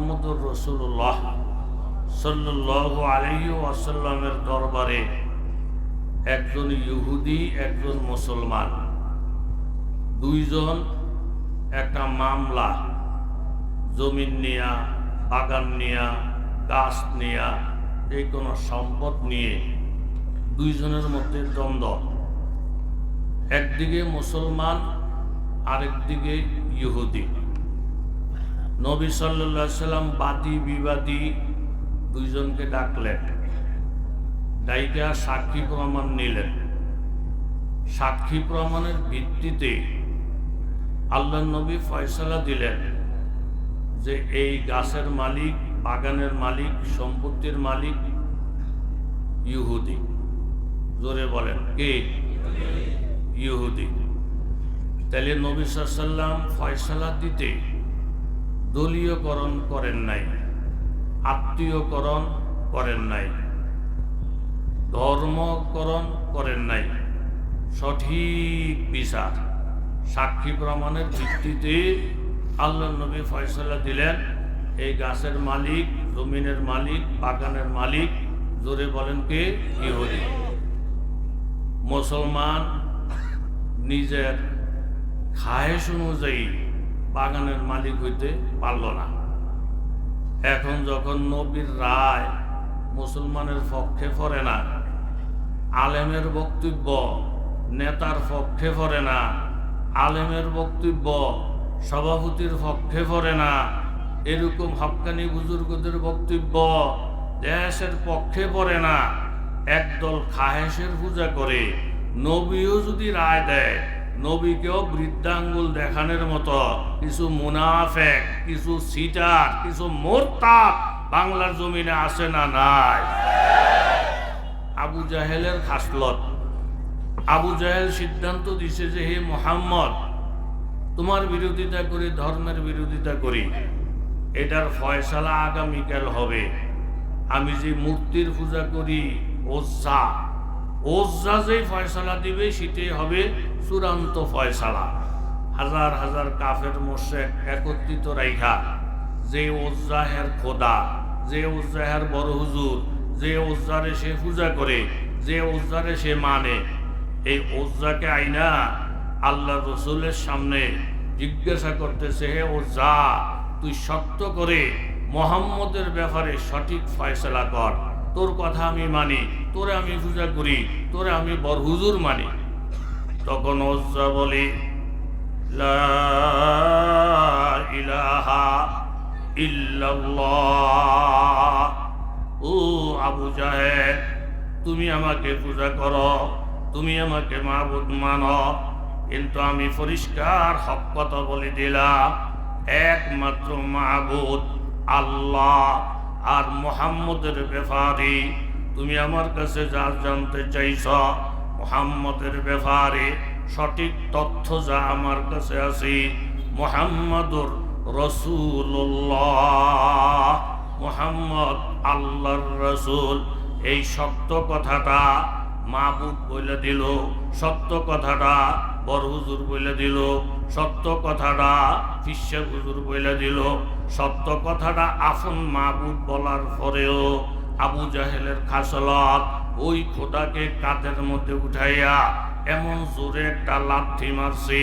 মোহাম্মদুর রসুল্লাহ সাল্লাহ আলহি আসাল্লামের দরবারে একজন ইহুদি, একজন মুসলমান, দুইজন একটা মামলা, জমিন নিয়া, বাগান নিয়া, গাছ নিয়া যে কোনো সম্পদ নিয়ে দুইজনের মধ্যে দ্বন্দ্ব। একদিকে মুসলমান, আরেকদিকে ইহুদি। নবী সাল্লা সাল্লাম বাদী, বিবাদী দুইজনকে ডাকলেন। ডাইকা সাক্ষী প্রমাণ নিলেন। সাক্ষী প্রমাণের ভিত্তিতে আল্লাহ নবী ফয়সালা দিলেন যে এই গাছের মালিক, বাগানের মালিক, সম্পত্তির মালিক ইহুদি। জোরে বলেন, কে? ইহুদি। তাহলে নবী সাল্লাম ফয়সালা দিতে দলীয়করণ করেন নাই, আত্মীয়করণ করেন নাই, ধর্মকরণ করেন নাই। সঠিক বিচার, সাক্ষী প্রমাণের ভিত্তিতে আল্লাহ নবী ফয়সলা দিলেন, এই গাছের মালিক, জমিনের মালিক, বাগানের মালিক, জোরে বলেন কে? ইহুদি। মুসলমান নিজের খায়েশ অনুযায়ী বাগানের মালিক হইতে পারল না। এখন যখন নবীর রায় মুসলমানের পক্ষে পড়ে না, আলেমের বক্তব্য নেতার পক্ষে পড়ে না, আলেমের বক্তব্য সভাপতির পক্ষে পড়ে না, এরকম হকানি বুজুর্গদের বক্তব্য দেশের পক্ষে পড়ে না। একদল খাহেসের পূজা করে নবীও যদি রায় দেয় নবীকেও বৃদ্ধাঙ্গুল দেখানোর মতো। কিছু মুনাফেক, কিছু সিটার, কিছু মোরতাপ বাংলার জমিনে আসে না নাই? আবু জাহেলের খাসলত। আবু জাহেল সিদ্ধান্ত দিছে যে, হে মোহাম্মদ, তোমার বিরোধিতা করি, ধর্মের বিরোধিতা করি। এটার ফয়সালা আগামীকাল হবে। আমি যে মূর্তির পূজা করি, ওজ্জা। ওজ্জা যেই ফয়সালা দিবে, সেটাই হবে চূড়ান্ত ফয়সালা। হাজার হাজার কাফের মোশেক একত্রিত রাইখা। যে ওজ্জাহের খোদা, যে ওজ্জাহের বড় হুজুর, যে ওজ্জারে সে পূজা করে, যে ওজ্জারে সে মানে। এই ওজ্জাকে আইনা আল্লাহ রসুলের সামনে জিজ্ঞাসা করতেছে, হে ওজ্জা তুই শক্ত করে মোহাম্মদের ব্যাপারে সঠিক ফয়সলা কর। তোর কথা আমি মানি, তোরে আমি পূজা করি, তোরে আমি বরহুজুর মানি। তখন ওজ্জা বলি ইলাহা ও আবু জাহেদ তুমি আমাকে পূজা করো, তুমি আমাকে মাবুদ মানো, কিন্তু আমি পরিষ্কার হক কথা বলে দিলাম, একমাত্র মাহবুদ আল্লাহ আর মোহাম্মদের ব্যাপারে। তুমি আমার কাছে যা জানতে চাইছ মোহাম্মদের ব্যাপারে সঠিক তথ্য যা আমার কাছে আছে, মোহাম্মদুর রসুল্লাহ মোহাম্মদ আল্লাহর রসুল। এই সত্য কথাটা মাহবুব বলে দিল, সত্য কথাটা বড় হুজুর বলে দিল, সত্য কথাটা ফিসা হুজুর বলে দিল, সত্য কথাটা আফন মাহবুব বলার পরেও আবু জাহেলের খাসলত ওই খোদাকে কাঁধের মধ্যে উঠাইয়া এমন জোরে একটা লাথি মারছি,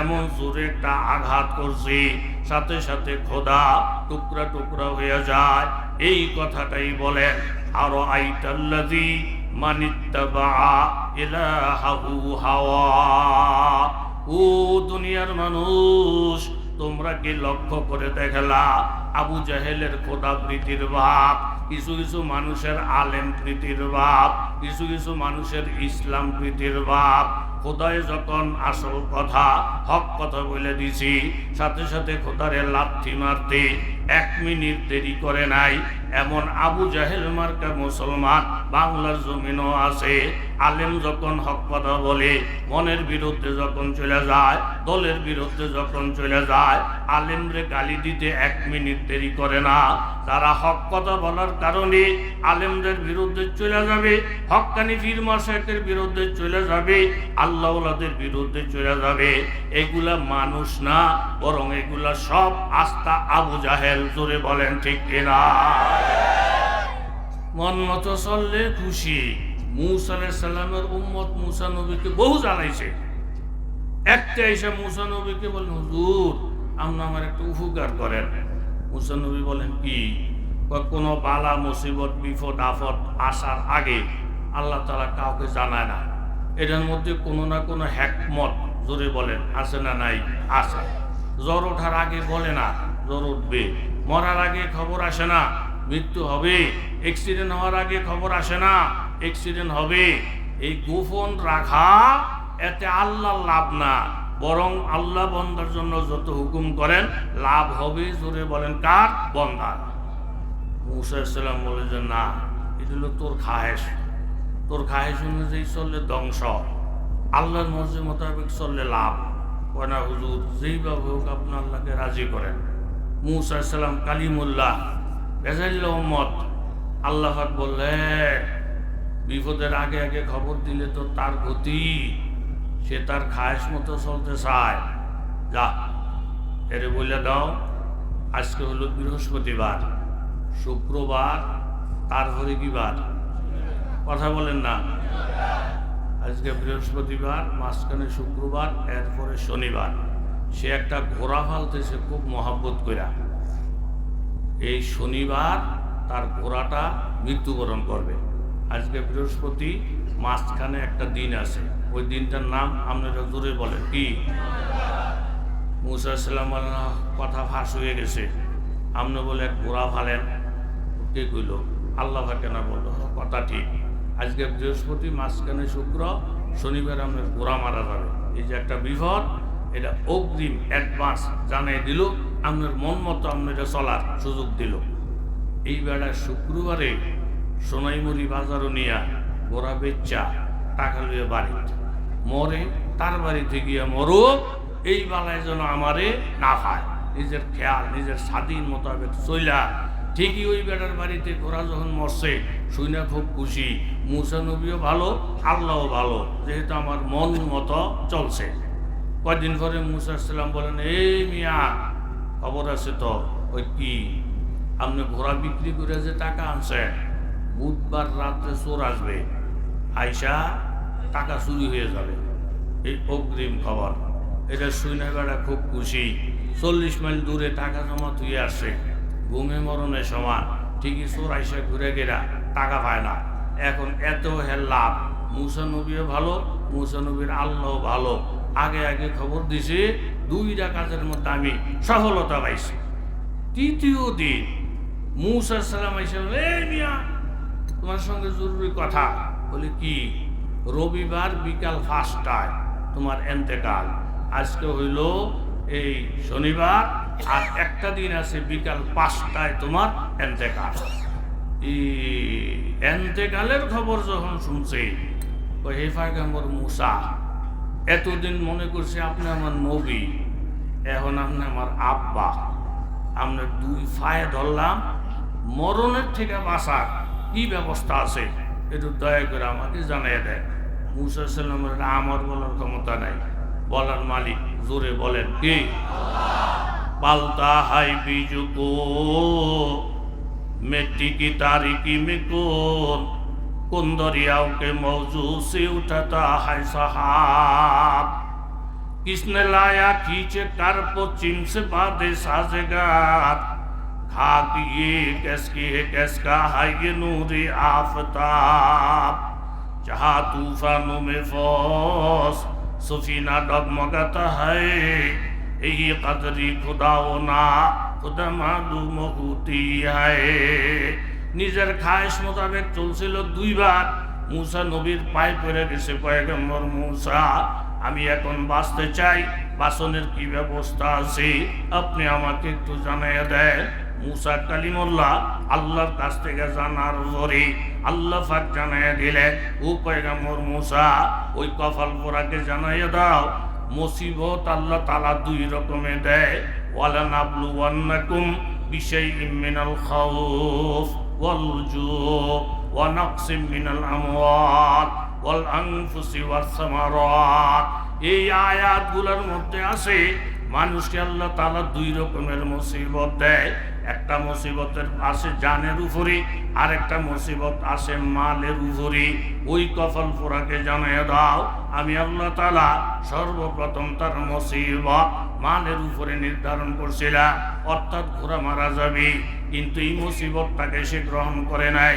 এমন জোরে একটা আঘাত করছি, সাথে সাথে খোদা টুকরা টুকরা হয়ে যায়। এই কথাটাই বলেন, আরও আইতাল্লাদি মানিত্তাবা হাওয়া। ও দুনিয়ার মানুষ তোমরা কি লক্ষ্য করে দেখলা? আবু জাহেলের খোদা প্রীতির ভাব কিছু কিছু মানুষের আলেম প্রীতির ভাব কিছু কিছু মানুষের ইসলাম প্রীতির ভাব খোদায় যখন আসল কথা, হক কথা বলে দিছি, সাথে সাথে খোদারে লাথি মারতে এক মিনিট দেরি করে নাই। এমন আবু জাহেল মার্কা মুসলমান বাংলার জমিনও আছে। আলেম যখন হক কথা বলে, মনের বিরুদ্ধে যখন চলে যায়, দলের বিরুদ্ধে যখন চলে যায়, আলেমরে গালি দিতে এক মিনিট দেরি করে না। তারা হক কথা বলার কারণে আলেমদের বিরুদ্ধে চলে যাবে হকানি ফির মাসাকের বিরুদ্ধে চলে যাবে আল্লাহদের বিরুদ্ধে চলে যাবে। এগুলা মানুষ না, বরং এগুলা সব আস্থা আবু জাহেল, জোরে বলেন ঠিক কিনা? মন মতো চললে খুশি। মুসা সালামের উম্মত মুসা নবীকে বহু জ্বালাইছে। একটা এসে মুসা নবীকে বলেন, হুজুর, আপনি আমার একটু উপকার করেন। মুসা নবী বলেন, কি? কোনো বালা, মুসিবত, বিপদ আফত আসার আগে আল্লাহ তালা কাউকে জানায় না। এটার মধ্যে কোনো না কোনো হ্যাকমত জোরে বলেন, আছে না নাই? আছে। জ্বর ওঠার আগে বলে না, জ্বর উঠবে। মরার আগে খবর আসে না, মৃত্যু হবে। অ্যাক্সিডেন্ট হওয়ার আগে খবর আসে না অ্যাক্সিডেন্ট হবে। এই গোপন রাখা, এতে আল্লাহ লাভ না। বরং আল্লাহ বন্দার জন্য যত হুকুম করেন, লাভ হবে জোরে বলেন কার? বন্দার মুসাইসাল্লাম বলে যে, না এটা হলো তোর খাহেস তোর খাহেস অনুযায়ী চললে ধ্বংস। আল্লাহর মর্জি মোতাবেক চললে লাভ। কয় না, হুজুর যেইভাবে হোক আপনি আল্লাহকে রাজি করেন। মুসাইসাল্লাম কালিমুল্লাহ বেজাইল মোহাম্মদ আল্লাহ বললে বিপদের আগে আগে খবর দিলে তো তার গতি। সে তার খায়েশ মতো চলতে চায়। যা, এরে বলে দাও, আজকে হলো বৃহস্পতিবার। শুক্রবার তারপরে কি বার? কথা বলেন না। আজকে বৃহস্পতিবার, মাঝখানে শুক্রবার, এরপরে শনিবার। সে একটা ঘোড়া ফালতেছে খুব মহাব্বত কইরা। এই শনিবার তার ঘোড়াটা মৃত্যুবরণ করবে। আজকে বৃহস্পতি, মাঝখানে একটা দিন আছে। ওই দিনটার নাম আপনারা জোরে বলেন। কি? মুসা মুসাইসাল্লাম কথা ফাঁস হয়ে গেছে। আপনি বলে এক ঘোড়া ফালেন। কে কইল? আল্লাহ কেনা বলল। কথা ঠিক। আজকে বৃহস্পতি, মাঝখানে শুক্র, শনিবার আপনার ঘোড়া মারা যাবে। এই যে একটা বিপদ, এটা অগ্রিম অ্যাডভান্স জানিয়ে দিল। আপনার মন মতো আপনারা চলার সুযোগ দিল। এই বেড়ায় শুক্রবারে সোনাইমুড়ি বাজারও নিয়া গোড়া বেচ্চা টাকা লইয়া বাড়ি মরে তার বাড়িতে গিয়া মরো, এই বেলায় যেন আমারে না খায়। নিজের খেয়াল, নিজের স্বাধীন মোতাবেক চইলা ঠিকই ওই বেড়ার বাড়িতে ঘোড়া যখন মরছে শুনে খুব খুশি, মুসা নবীও ভালো, আল্লাহও ভালো, যেহেতু আমার মন মতো চলছে। কয়দিন পরে মুসা সাল্লাম বলেন, এই মিয়া, খবর আছে তো ওই কি? আপনি ঘোড়া বিক্রি করে যে টাকা আনছে বুধবার রাত্রে চোর আসবে। আইসা টাকা চুরি হয়ে যাবে। এই অগ্রিম খবর। এটা শুনে বেড়া খুব খুশি। চল্লিশ মাইল দূরে টাকা জমা তুই আসছে। ঘুমে মরণের সমান ঠিকই চোর আইসা ঘুরে গেরা টাকা পায় না। এখন এত হেল লাভ। মুসানবীও ভালো মুসানবীর আল্লাহ ভালো। আগে আগে খবর দিছে, দুইটা কাজের মধ্যে আমি সফলতা পাইছি। তৃতীয় দিন মুসা সালাম আইসা এই মিয়া তোমার সঙ্গে জরুরি কথা। বলি কি, রবিবার বিকাল পাঁচটায় তোমার এন্তেকাল। আজকে হইল এই শনিবার আর একটা দিন আছে বিকাল পাঁচটায় তোমার এন্তেকাল। এন্তেকালের খবর যখন শুনছে হে ফাইগাম্বর মুসা, এতদিন মনে করছে আপনি আমার নবী, এখন আপনি আমার আব্বা। আপনার দুই ফায়ে ধরলাম, মরণের থেকে বাঁচার কি ব্যবস্থা আছে একটু দয়া করে আমাকে জানিয়ে দেয় মুসা সাল্লামের আমার বলার ক্ষমতা নাই বলার মালিক জোরে বলেন কি পালতা হাই बीजू को मिट्टी की तारीकी में कौन कुन दरियाओं के मौजू से उठाता है सहाब किसने लाया खींचे कर पश्चिम से बादे साजेगार खाक ये किसकी है किसका है ये नूरी आफताब जहाँ तूफानों में फौस सफीना डगमगाता है यही कदरी खुदा ना खुदा मालूम होती है নিজের খায়েশ মোতাবেক চলছিল দুইবার মুসা নবীর পায়ে পড়ে গেছে পয়গম্বর মুসা আমি এখন বাঁচতে চাই বাসনের কি ব্যবস্থা আছে আপনি আমাকে একটু জানাইয়া দেন মুসা কালিমুল্লাহ আল্লাহর কাছ থেকে জানার পরে আল্লাহ ফাক জানাইয়া দিলে, ও পয়গামর মুসা, ওই কপাল পোড়াকে জানাইয়া দাও, মুসিবত আল্লাহ তালা দুই রকমে দেয়, ওয়ালা নাবলু ওয়ান্নাকুম বিশাইইম মিনাল খাউফ ওয়াল জু ওয়া নাকসিম মিনাল আমওয়াল ওয়াল আনফুসি ওয়াস সামারাত। এই আয়াতগুলোর মধ্যে আছে, মানুষকে আল্লাহ তাআলা দুই রকমের মুসিবত দেয় একটা মুসিবতের আসে জানের উপরে আর একটা মুসিবত আসে মালের উপরে। ওই কফল পোড়াকে জানিয়ে দাও, আমি আল্লাহ তালা সর্বপ্রথম তার মুসিবত মালের উপরে নির্ধারণ করছিলাম, অর্থাৎ ঘোড়া মারা যাবে। কিন্তু এই মুসিবতটাকে সে গ্রহণ করে নাই,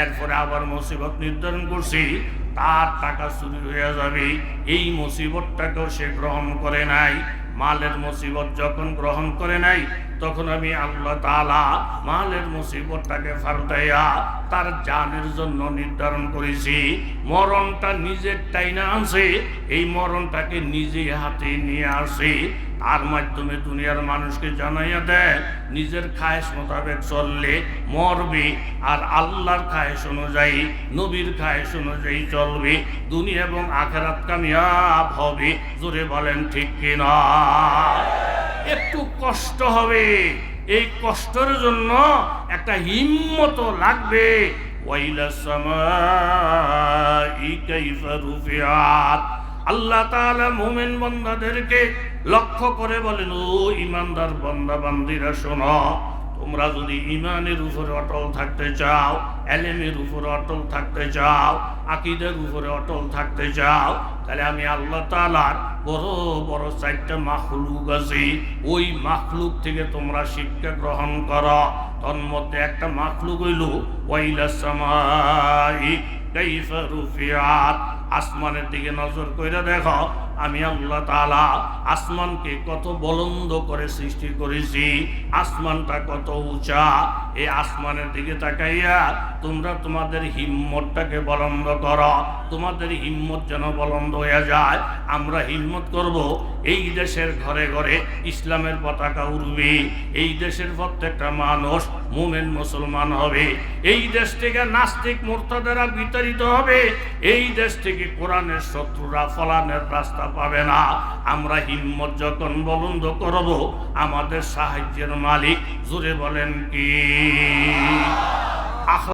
এরপরে আবার মুসিবত নির্ধারণ করছি, তার টাকা চুরি হয়ে যাবে। এই মুসিবতটাকেও সে গ্রহণ করে নাই, মালের মুসিবত যখন গ্রহণ করে নাই তখন আমি আল্লাহ তালা মালের মুসিবতটাকে ফাল্টাইয়া তার জানের জন্য নির্ধারণ করেছি। মরণটা নিজের টাইনা আনছে, এই মরণটাকে নিজে হাতে নিয়ে আসে তার মাধ্যমে দুনিয়ার মানুষকে জানাইয়া দেয়, নিজের খায়েশ মোতাবেক চললে মরবে আর আল্লাহর খায়েশ অনুযায়ী, নবীর খায়েশ অনুযায়ী চলবে। দুনিয়া এবং আখেরাত কামিয়াব হবে। জোরে বলেন, ঠিক কিনা? একটু কষ্ট হবে। এই কষ্টের জন্য একটা হিম্মত লাগবে। আল্লাহ তাআলা মুমিন বান্দাদেরকে লক্ষ্য করে বলেন, ও ইমানদার বান্দা, বান্দিরা, শোনো, তোমরা যদি ইমানের উপরে অটল থাকতে চাও, এলেমের উপরে অটল থাকতে চাও, আকিদের উপরে অটল থাকতে চাও তাহলে আমি আল্লাহ তালার বড় বড় চারটা মাখলুক আছে। ওই মাখলুক থেকে তোমরা শিক্ষা গ্রহণ করো। তন্মধ্যে একটা মাখলুক হইল, ওয়াইলা সামাই কাইফা আসমানের দিকে নজর কইরা দেখো আমি আল্লাহ তাআলা আসমানকে কত বলন্দ করে সৃষ্টি করেছি, আসমানটা কত উঁচা, এই আসমানের দিকে তাকাইয়া তোমরা তোমাদের হিম্মতটাকে বলন্দ করো, তোমাদের হিম্মত যেন বলন্দ হয়ে যায়। আমরা হিম্মত করব এই দেশের ঘরে ঘরে ইসলামের পতাকা উড়বে, এই দেশের প্রত্যেকটা মানুষ মোমেন মুসলমান হবে, এই দেশ থেকে নাস্তিক মোর্তাদেরা বিতাড়িত হবে, এই দেশ থেকে কোরআনের শত্রুরা ফলানের রাস্তা পাবে না। আমরা হিম্মত যখন বলন্দ করব আমাদের সাহায্যের মালিক জুড়ে বলেন কি?